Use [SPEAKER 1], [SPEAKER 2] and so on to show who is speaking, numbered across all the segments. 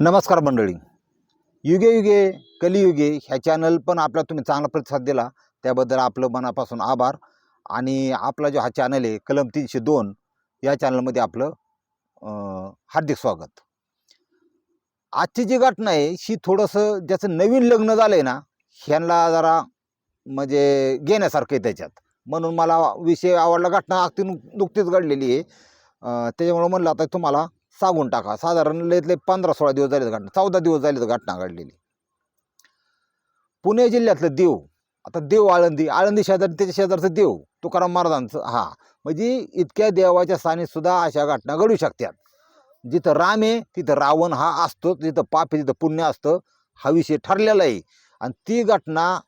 [SPEAKER 1] नमस्कार मंडळी. युगे युगे कलियुगे ह्या चॅनल पण आपला तुम्ही चांगला प्रतिसाद दिला. त्याबद्दल आपलं मनापासून आभार. आणि आपला जो हा चॅनल आहे कलम तीनशे दोन या चॅनलमध्ये आपलं हार्दिक स्वागत. आजची जी घटना आहे ही थोडंसं ज्याचं नवीन लग्न झालं आहे ना ह्यांना जरा म्हणजे घेण्यासारखं आहे त्याच्यात. म्हणून मला विषय आवडला. घटना अगदी नुकतीच घडलेली आहे. त्याच्यामुळं म्हणलं आता तुम्हाला सांगून टाका. साधारण लयतले पंधरा सोळा दिवस झाले घटना. चौदा दिवस झाले घटना घडलेली. पुणे जिल्ह्यातलं देव. आता देव आळंदी. आळंदी शेजारी त्याच्या शेजारचं देव. तुकाराम महाराजांचं. हा. म्हणजे इतक्या देवाच्या स्थानी सुद्धा अशा घटना घडू शकतात. जिथं राम आहे तिथं रावण हा असतो. जिथं पाप आहे तिथं पुण्य असतं. हा विषय ठरलेला आहे. आणि ती घटना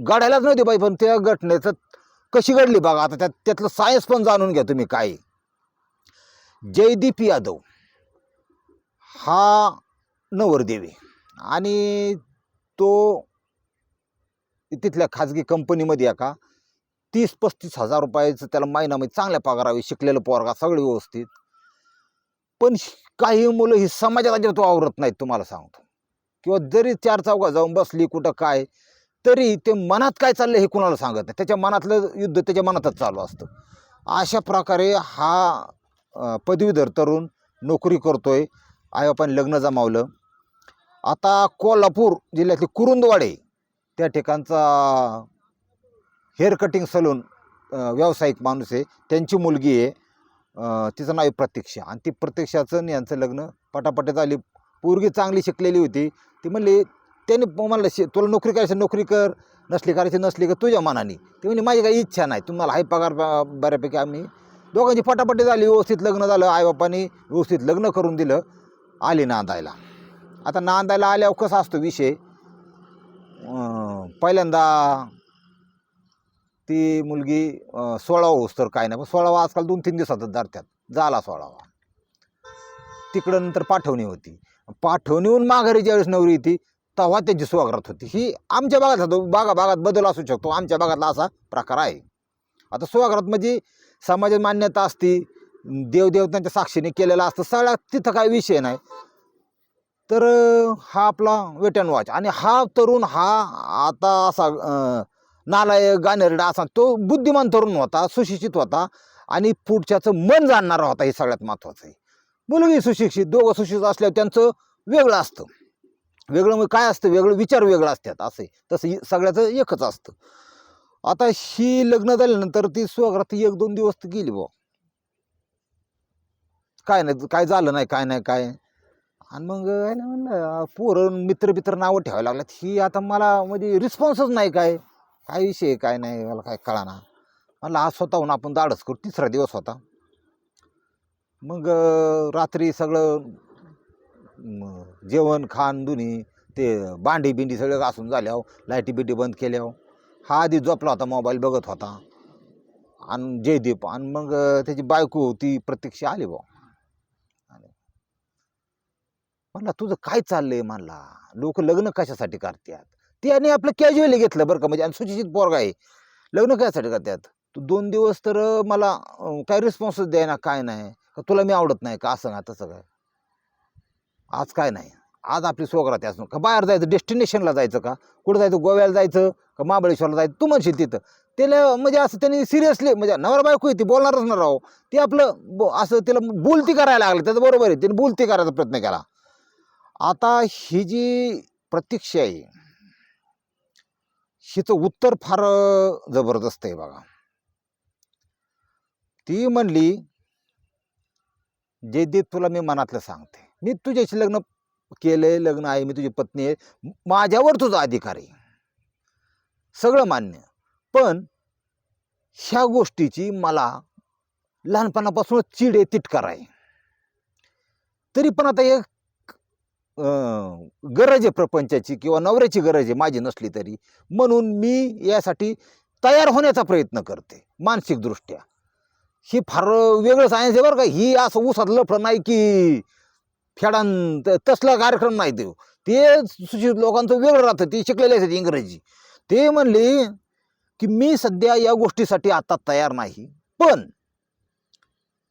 [SPEAKER 1] घडायलाच नव्हती बाई पण त्या घटनेचं कशी घडली बघा. आता त्यात त्यातलं सायन्स पण जाणून घ्या तुम्ही काय जयदीप यादव. हा नवरदेवी आणि तो तिथल्या खाजगी कंपनीमध्ये आहे का तीस पस्तीस हजार रुपयाचं त्याला महिनामध्ये चांगल्या पगारावे शिकलेलं पोरगा सगळे व्यवस्थित. पण श- काही मुलं ही समाजात अजिबात आवरत नाहीत तुम्हाला सांगतो. किंवा जरी चार चौघा जाऊन बसली कुठं काय तरी ते मनात काय चाललं हे कुणाला सांगत नाही. त्याच्या मनातलं युद्ध त्याच्या मनातच चालू असतं. अशा प्रकारे हा पदवीधर तरुण नोकरी करतोय. आईबापाने लग्न जमावलं. आता कोल्हापूर जिल्ह्यातले कुरुंदवाडे त्या ठिकाणचा हेअर कटिंग सलून व्यावसायिक माणूस आहे. त्यांची मुलगी आहे. तिचं नाव आहे प्रतीक्षा आणि ती प्रत्यक्षाचं आणि यांचं लग्न पटापट झाली. पोरगी चांगली शिकलेली होती. ती म्हणली त्यांनी मला शि तुला नोकरी करायची नोकरी कर. नसली करायची नसली कर. तुझ्या मनाने. ती म्हणजे माझी काही इच्छा नाही. तुम्हाला हाय पगार बऱ्यापैकी आम्ही. दोघांची पटापटी झाली. व्यवस्थित लग्न झालं. आईबापाने व्यवस्थित लग्न करून दिलं. आली नांदायला. आता नांदायला आल्यावर कसा असतो विषय? पहिल्यांदा ती मुलगी सोळावा होस तर काय नाही पण सोळावा आजकाल दोन तीन दिवसातच धरतात झाला सोळावा. तिकडं नंतर पाठवणी होती. पाठवणीहून माघारी ज्यावेळेस नवरी येते तेव्हा त्यांची स्वागत होती. ही आमच्या भागात होतो बागा भागात बदल असू शकतो. आमच्या भागातला असा प्रकार आहे. आता स्वागत म्हणजे समाजात मान्यता असती देवदेवतांच्या साक्षीने केलेलं असतं. सगळ्यात तिथं काही विषय नाही. तर हा आपला वेट अँड वॉच आणि हा तरुण हा आता असा नालाय नालायक गाणेरडा असा तो बुद्धिमान तरुण होता सुशिक्षित होता. आणि पुढच्याचं मन जाणणारा होता हे सगळ्यात महत्त्वाचं आहे. मुलगी सुशिक्षित दोघं सुशिक्षित असल्यावर त्यांचं वेगळं असतं. वेगळं म्हणजे काय असतं? वेगळं विचार वेगळं असतात असं तसं सगळ्याचं एकच असतं. आता ही लग्न झाल्यानंतर ती स्वघरात एक दोन दिवस तर गेली बुवा. काय नाही काय झालं नाही काय नाही काय? आणि मग आहे ना म्हणलं पोरं मित्र मित्र नावं ठेवायला लागल्यात. ही आता मला म्हणजे रिस्पॉन्सच नाही काय. काय विषय आहे, काय नाही मला काय कळाना. म्हणलं आज स्वतःहून आपण दाडच करू तिसरा दिवस होता. मग रात्री सगळं जेवण खाण दुनी ते भांडी बिंडी सगळं घासून झाल्यावर लाईटी बिटी बंद केल्यावर हा आधी झोपला होता मोबाईल बघत होता. आणि जयदीप आणि मग त्याची बायको ती प्रत्यक्ष आली बुवा. म्हणला तुझं काय चाललंय? म्हणला लोक लग्न कशासाठी करतात? त्याने आपलं कॅज्युअली घेतलं बरं का म्हणजे आणि सुशिक्षित पोरगा आहे. लग्न कशासाठी करतात? तू दोन दिवस तर मला काय काय द्याय ना काय नाही. का तुला मी आवडत नाही का? असं ना तसं काय? आज काय नाही. आज आपली सोगरात असणं का बाहेर जायचं? डेस्टिनेशनला जायचं का? कुठं जायचं? गोव्याला जायचं? का महाबळेश्वरला जायचं? तू म्हणशील तिथं. त्याला म्हणजे असं त्यांनी सिरियसली म्हणजे नवरा बायको ती बोलणारच ना राहो ते आपलं असं त्याला बोलती करायला लागली त्याचं बरोबर आहे. त्याने बोलती करायचा प्रयत्न केला. आता ही जी प्रतीक्षा आहे हिचं उत्तर फार जबरदस्त आहे बघा. ती म्हणली जयदीप तुला मी मनातलं सांगते. मी तुझ्याशी लग्न केलंय लग्न आहे मी तुझी पत्नी आहे. माझ्यावर तुझा अधिकार आहे. सगळं मान्य. पण ह्या गोष्टीची मला लहानपणापासून चिड आहे तिटकार आहे. तरी पण आता एक गरज आहे प्रपंचाची किंवा नवऱ्याची गरज आहे माझी नसली तरी. म्हणून मी यासाठी तयार होण्याचा प्रयत्न करते मानसिकदृष्ट्या. ही फार वेगळं सायन्स आहे बरं का. ही असं ऊसात लफडं नाही की फेडान तसला कार्यक्रम नाही देऊ. ते सुशिक्षित लोकांचं वेगळं राहतं ते शिकलेले असतात इंग्रजी. ते म्हणले की मी सध्या या गोष्टीसाठी आता तयार नाही. पण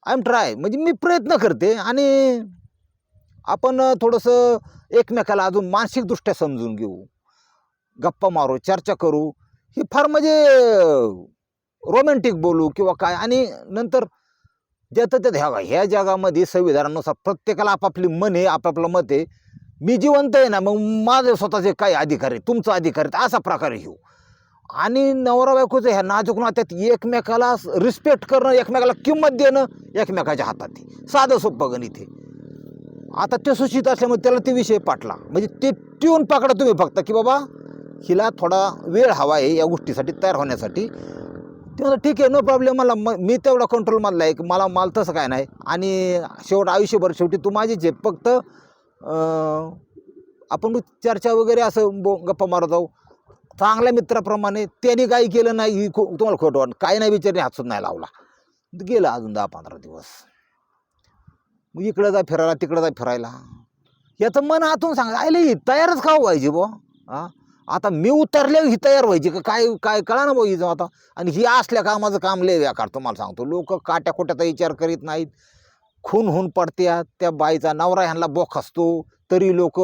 [SPEAKER 1] आय एम ट्राय म्हणजे मी प्रयत्न करते आणि आपण थोडंसं एकमेकाला अजून मानसिकदृष्ट्या समजून घेऊ. गप्पा मारू चर्चा करू. ही फार म्हणजे रोमॅन्टिक बोलू किंवा काय. आणि नंतर ज्याचं त्यात ह्या ह्या जगामध्ये संविधानानुसार प्रत्येकाला आपापली मन आहे आपापलं मत आहे. मी जिवंत आहे ना मग माझे स्वतःचे काय अधिकार आहे तुमचा अधिकार आहे असा प्रकारे घेऊ. आणि नवरा बायकोचं ह्या नाजूक नात्यात एकमेकाला रिस्पेक्ट करणं एकमेकाला किंमत देणं एकमेकाच्या हातात साधं सोपं गणित आहे. आता ते सुशित असल्यामुळे त्याला ते विषय पाटला. म्हणजे ते ट्यून पकडा तुम्ही फक्त की बाबा हिला थोडा वेळ हवा आहे या गोष्टीसाठी तयार होण्यासाठी. ते म्हणलं ठीक आहे नो प्रॉब्लेम मला म मी तेवढा कंट्रोलमधला आहे. की मला माल तसं काय नाही. आणि शेवट आयुष्यभर शेवटी तू माझीच आहे फक्त आपण चर्चा वगैरे असं बो गप्पा मारत जाऊ. चांगल्या मित्राप्रमाणे त्यांनी काही केलं नाही ही खो तुम्हाला खोटं वाटत. काही नाही विचारणे हातसून नाही लावला. गेलं अजून दहा पंधरा दिवस. मग इकडं जा फिरायला तिकडं जा फिरायला. याचं मन आतून सांगा आयले ही तयारच का व्हायची बुवा हा आता मी उतरल्यावर ही तयार व्हायची का? काय काय कळा ना भाऊ हिचं आता? आणि ही असल्या कामाचं काम लय व्याकार तुम्हाला सांगतो. लोक काट्या खोट्याचा विचार करीत नाहीत. खून होऊन पडत्यात त्या बाईचा नवरा ह्यांना बोख असतो तरी लोक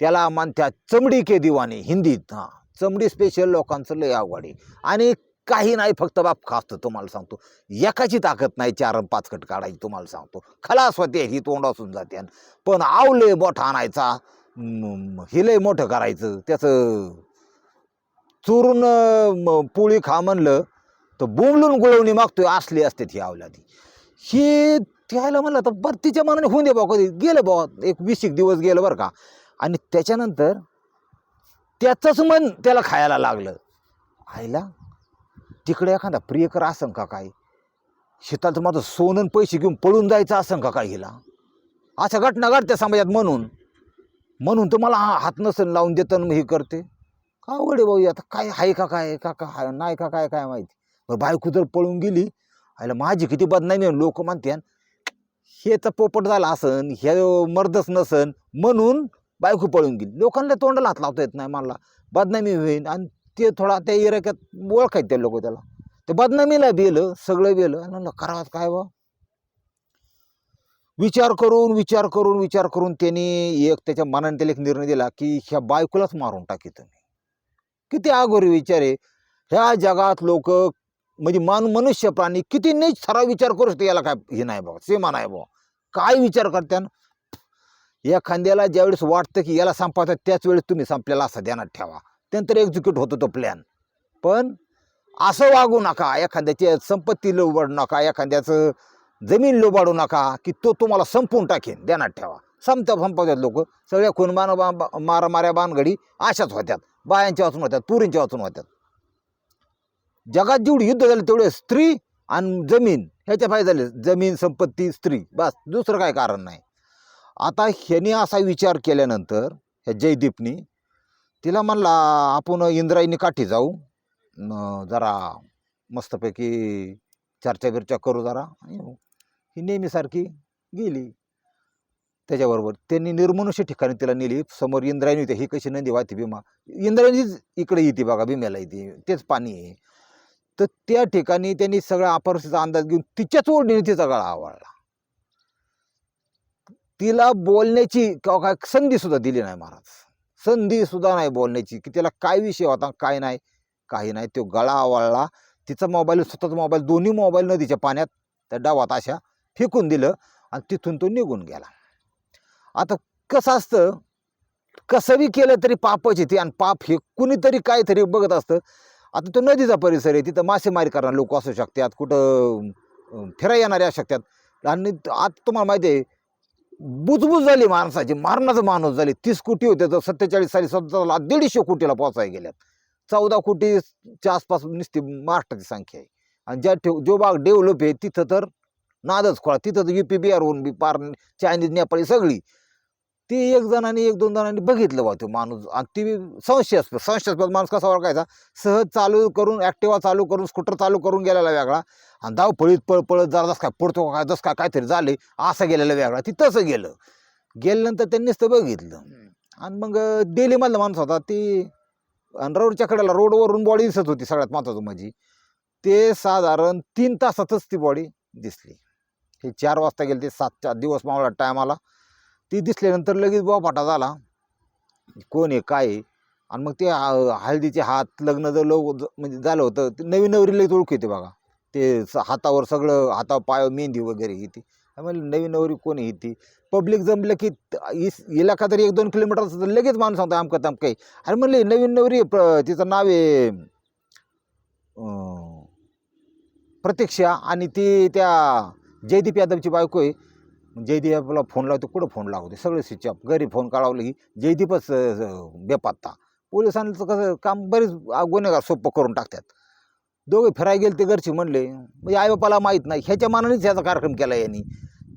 [SPEAKER 1] त्याला म्हणत्या चमडी के दिवाने हिंदीत. हां. चमडी स्पेशल लोकांचं लय आवड आहे. आणि काही नाही फक्त बाप खासतं तुम्हाला सांगतो. एकाची ताकद नाही चार अन पाच कट काढायची तुम्हाला सांगतो. खलास होते ही तोंड असून जाते पण आवले मोठा आणायचा म- हे मोठं करायचं त्याचं चोरून पोळी खा म्हणलं तर बोंबलून गुळवणी मागतोय असली असते ही आवलादी. ही त्याला म्हणलं तर बरं तिच्या मनाने होऊन दे बा कधी. गेलं बा एक वीस एक दिवस गेलं बरं का. आणि त्याच्यानंतर त्याचंच मन त्याला खायला लागलं. आईला तिकडे एखादा प्रियकर असं का काय शेतात तर माझं सोनं पैसे घेऊन पळून जायचं असं का काय हिला? अशा घटना घडत्या समाजात म्हणून. म्हणून तर मला हा हात नसन लावून देतं आणि हे करते. का वडे भाऊ आता काय आहे का काय का का नाही का काय काय माहिती? बरं बायको जर पळून गेली आयला माझी किती बदनामी लोक म्हणत्यान हेचा पोपट झाला असन हे मर्दच नसन म्हणून बायको पळून गेली. लोकांना तोंडाला हात लावता येत नाही मला. बदनामी होईल आणि ते थोडा त्या इराक्यात ओळखायत ते लोक त्याला. ते बदनामीला बेलं सगळं बेलं आणि म्हणलं करावं काय बा? विचार करून विचार करून विचार करून त्यांनी एक त्याच्या मनाने त्याला एक निर्णय दिला की ह्या बायकोलाच मारून टाकी तुम्ही. किती आघोरी विचार आहे. ह्या जगात लोक म्हणजे मान मनुष्य प्राणी किती नीच थरा विचार करू शकते याला काय हे नाही बाबा सीमा नाही बाबा काय विचार करत्यान? एखाद्याला ज्यावेळेस वाटतं की याला संपवतात त्याच वेळेस तुम्ही संपलेला असा ध्यानात ठेवा. त्यानंतर एक्झिक्यूट होतो तो प्लॅन पण असं वागू नका एखाद्याची संपत्ती लोबाडू नका एखाद्याचं जमीन लोबाडू नका की तो तुम्हाला संपवून टाकेन ध्यानात ठेवा. संपत्या संपवतात लोक. सगळ्या खून बा मारा माऱ्या बानगडी अशाच होत्यात. बायांच्या वाचून होत्यात पुरींच्या वाचून होत्यात. जगात जेवढी युद्ध झाले तेवढे स्त्री आणि जमीन ह्याच्या फायदे झाले. जमीन संपत्ती स्त्री बस. दुसरं काय कारण नाही. आता ह्याने असा विचार केल्यानंतर ह्या जयदीपनी तिला म्हणला आपण इंद्रायणी काठी जाऊ. न जरा मस्तपैकी चर्चा बिर्चा करू जरा. ही नेहमीसारखी गेली. त्याच्याबरोबर त्यांनी निर्मनुष्य ठिकाणी तिला नेली. समोर इंद्रायणी होती. ही कशी नदी वाहती भीमा. इंद्रायणीच इकडे येते बघा भीमेला येते. तेच पाणी आहे. तर त्या ठिकाणी त्यांनी सगळा अपरसीचा अंदाज घेऊन तिच्याच ओढणीने तिचा गळा आवळला. तिला बोलण्याची किंवा काय संधी सुद्धा दिली नाही महाराज. संधी सुद्धा नाही बोलण्याची की त्याला काय विषय होता काय नाही. काही नाही तो गळा आवळला. तिचा मोबाईल स्वतःचा मोबाईल दोन्ही मोबाईल नदीच्या पाण्यात त्या डावात अशा फेकून दिलं आणि तिथून तो निघून गेला. आता कसं असतं कसं बी केलं तरी पापच येते आणि पाप हे कुणीतरी काहीतरी बघत असतं. आता तो नदीचा परिसर आहे तिथं मासेमारी करणारे लोक असू शकतात कुठं फिराय फिरायला येणारे असू शकतात. आणि आता तुम्हाला माहिती आहे बुजबुज झाली माणसाची मारणाचं माणूस झाली. तीस कोटी होते तर सत्तेचाळीस साली स्वतःला दीडशे कोटीला पोचायला गेल्यात. चौदा कोटीच्या आसपास नुसती महाराष्ट्राची संख्या आहे. आणि ज्या ठेव जो भाग डेव्हलप आहे तिथं तर नादच खोळा. तिथं तर यू पी बिहारहून बी पार चायनीज नेपाळी सगळी. ती एक जणांनी एक दोन जणांनी बघितलं बा तो माणूस. आणि ती संशयास्पद संशयास्पद माणूस कसा ओळखायचा? सहज चालू करून ॲक्टिवा चालू करून स्कूटर चालू करून गेलेला वेगळा. आणि धाव पळीत पळ पळत जरा जस काय पडतो का काय जस काय काहीतरी झाले असं गेलेलं वेगळा. ती तसं गेलं. गेल्यानंतर त्यांनीच तर बघितलं. आणि मग डेलीमधला माणूस होता ती रोडच्या कडेला रोडवरून बॉडी दिसत होती सगळ्यात महत्त्वाचं म्हणजे. ते साधारण तीन तासातच ती बॉडी दिसली. हे चार वाजता गेले ते सातच्या दिवस मावळा टायमाला. ती दिसल्यानंतर लगेच बोपाटा झाला. कोण आहे काय आहे? आणि मग ते हळदीचे हात लग्न जर लोक म्हणजे झालं होतं ते नवीन नवरी लगेच ओळख येते बघा. ते स- हातावर सगळं हाता पाय मेहंदी वगैरे ही ती त्यामुळे नवीन नवरी कोण ही ती पब्लिक जमलं की इलाका तरी एक दोन किलोमीटर असतं तर लगेच माणूस सांगतो आमकं तमकं काही अरे म्हणले नवीन नवरी प्र- तिचं नाव आहे प्रतीक्षा आणि ती त्या जयदीप यादवची बायको आहे. जयदीप फोन लावतो कुठं फोन लावतो सगळे स्विच ऑफ घरी फोन काढावलं की जयदीपच बेपत्ता. पोलिसांचं कसं काम बरेच गुन्हेगार सोपं करून टाकतात. दोघे फिरायला गेले ते घरचे म्हणले म्हणजे आई बापाला माहीत नाही. ह्याच्या मानानेच ह्याचा कार्यक्रम केला यांनी.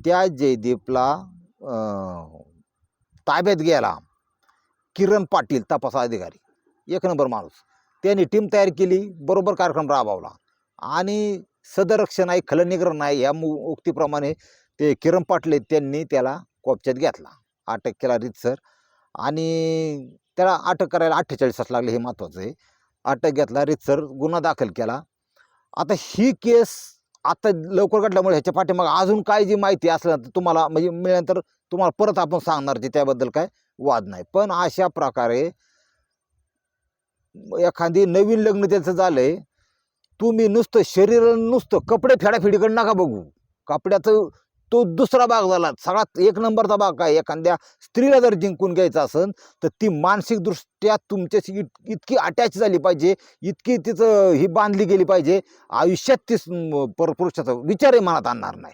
[SPEAKER 1] त्या जयदीपला ताब्यात गेला किरण पाटील तपास अधिकारी एक नंबर माणूस. त्यांनी टीम तयार केली बरोबर कार्यक्रम राबवला. आणि सदरक्षण आहे खलनिग्रह नाही या मु उक्तीप्रमाणे ते किरण पाटले त्यांनी त्याला कोपच्यात घेतला. अटक केला रीतसर आणि त्याला अटक करायला अठ्ठेचाळीस तास लागले हे महत्त्वाचं आहे. अटक घेतला रीतसर गुन्हा दाखल केला. आता ही केस आता लवकर घडल्यामुळे ह्याच्या पाठीमागे अजून काय जी माहिती असलं तर तुम्हाला म्हणजे मिळाल्यानंतर तुम्हाला परत आपण सांगणार जे त्याबद्दल काय वाद नाही. पण अशा प्रकारे एखादी नवीन लग्न त्याचं झालंय तुम्ही नुसतं शरीर नुसतं कपडे फेडाफेडीकडे नका बघू. कपड्याचं तो दुसरा भाग झाला. सगळ्यात एक नंबरचा भाग काय? एखाद्या स्त्रीला जर जिंकून घ्यायचं असेल तर ती मानसिकदृष्ट्या तुमच्याशी इत- इतकी अटॅच झाली पाहिजे इतकी तिचं ही बांधली गेली पाहिजे. आयुष्यात ती स- परपुरुषाचा विचारही मनात आणणार नाही.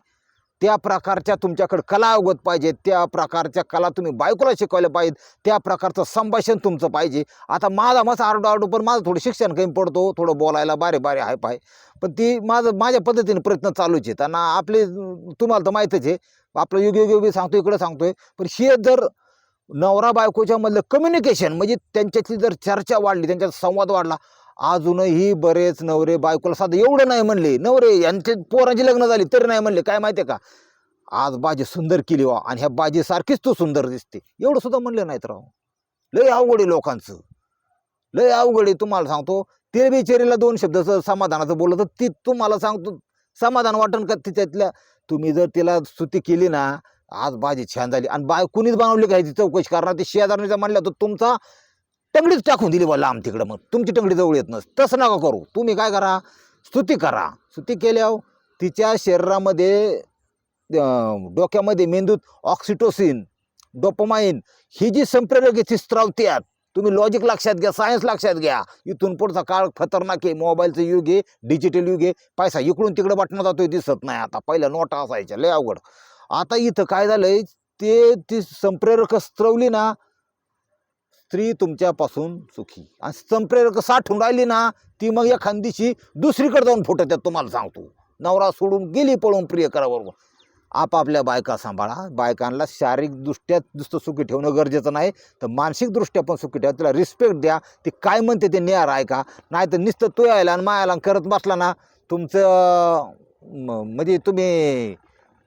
[SPEAKER 1] त्या प्रकारच्या तुमच्याकडे कला अवगत पाहिजे त्या प्रकारच्या कला तुम्ही बायकोला शिकवायला पाहिजेत त्या प्रकारचं संभाषण तुमचं पाहिजे. आता माझा मस्त आरडू आरडू पण माझं थोडं शिक्षण कमी पडतो थोडं बोलायला बारे बारे आहे पाय. पण ती माझं माझ्या पद्धतीने प्रयत्न चालूच आहेत. आणि आपले तुम्हाला तर माहीतच आहे आपलं युग युग सांगतो इकडं सांगतोय. पण हे जर नवरा बायकोच्या मधलं कम्युनिकेशन म्हणजे त्यांच्यातली जर चर्चा वाढली त्यांच्यात संवाद वाढला अजूनही बरेच नवरे बायकोला साधं एवढं नाही म्हणले. नवरे यांचे पोरांची लग्न झाली तरी नाही म्हणले. काय माहिती आहे का? आज बाजी सुंदर केली वा. आणि ह्या बाजीसारखीच तू सुंदर दिसते. एवढं सुद्धा म्हणले नाहीत राव. लय अवघड आहे लोकांचं. लय अवघड आहे. तुम्हाला सांगतो ते बिचारीला दोन शब्दाचं समाधानाचं बोललं तर ती तुम्हाला सांगतो समाधान वाटण का तिच्यातल्या तुम्ही जर तिला स्तुती केली ना आज बाजी छान झाली. आणि बाय कुणीच बनवली काय ती चौकशी करणार? ते शेजारणीचा म्हणलं तर तुमचा टंगडीच टाकून दिली बा लांब तिकडं मग. तुमची टंगडी जवळ येत नस. तसं नका करू. तुम्ही काय करा? स्तुती करा. स्तुती केल्यावर तिच्या शरीरामध्ये डोक्यामध्ये मेंदूत ऑक्सिटोसिन डोपमाइन ही जी संप्रेरक आहे ती स्त्रावत्यात तुम्ही लॉजिक लक्षात घ्या सायन्स लक्षात घ्या. इथून पुढचा काळ खतरनाक आहे. मोबाईलचं युग आहे डिजिटल युग आहे. पैसा इकडून तिकडे बटणं जातोय दिसत नाही आता. पहिल्या नोटा असायच्या लय अवघड. आता इथं काय झालंय ते ती संप्रेरक स्त्रवली ना स्त्री तुमच्यापासून सुखी. आणि संप्रेरक साठून राहिली ना ती मग एखादीशी दुसरीकडे जाऊन फुटत तुम्हाला सांगतो. नवरा सोडून गेली पळून प्रियकराबरोबर. आपापल्या बायका सांभाळा. बायकांना शारीरिकदृष्ट्या नुसतं सुखी ठेवणं गरजेचं नाही तर मानसिकदृष्ट्या पण सुखी ठेवा. तिला रिस्पेक्ट द्या. ती काय म्हणते ते नियार ऐका. नाही तर नुसतं तो यायला आणि मायाला करत बसला ना तुमचं म्हणजे तुम्ही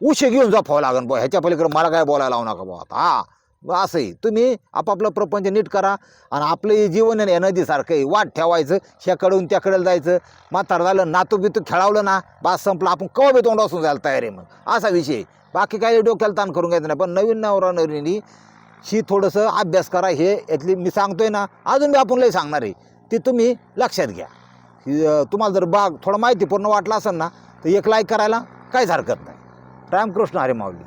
[SPEAKER 1] उशे घेऊन जपावं लागेल बुवा. ह्याच्या पलीकडे मला काय बोलायला लावू नका बुवा आता हा. असं आहे तुम्ही आपापलं प्रपंच नीट करा आणि आपलं हे जीवन आहे ना नदीसारखं आहे. वाट ठेवायचं ह्याकडून त्याकडे जायचं. म्हातार झालं नातू बितू खेळावलं ना बास संपलं. आपण कवा बी तोंड असून जायला तयार आहे मग. असा विषय बाकी काही डोक्याला ताण करून घ्यायचं नाही. पण नवीन नवरा नवरीनी ही थोडंसं अभ्यास करा. हे यातली मी सांगतोय ना अजून बी आपण लय सांगणार आहे. ते तुम्ही लक्षात घ्या. तुम्हाला जर बाग थोडं माहितीपूर्ण वाटलं असेल ना तर एक लाईक करायला काहीच हरकत नाही. रामकृष्ण हरे माऊली.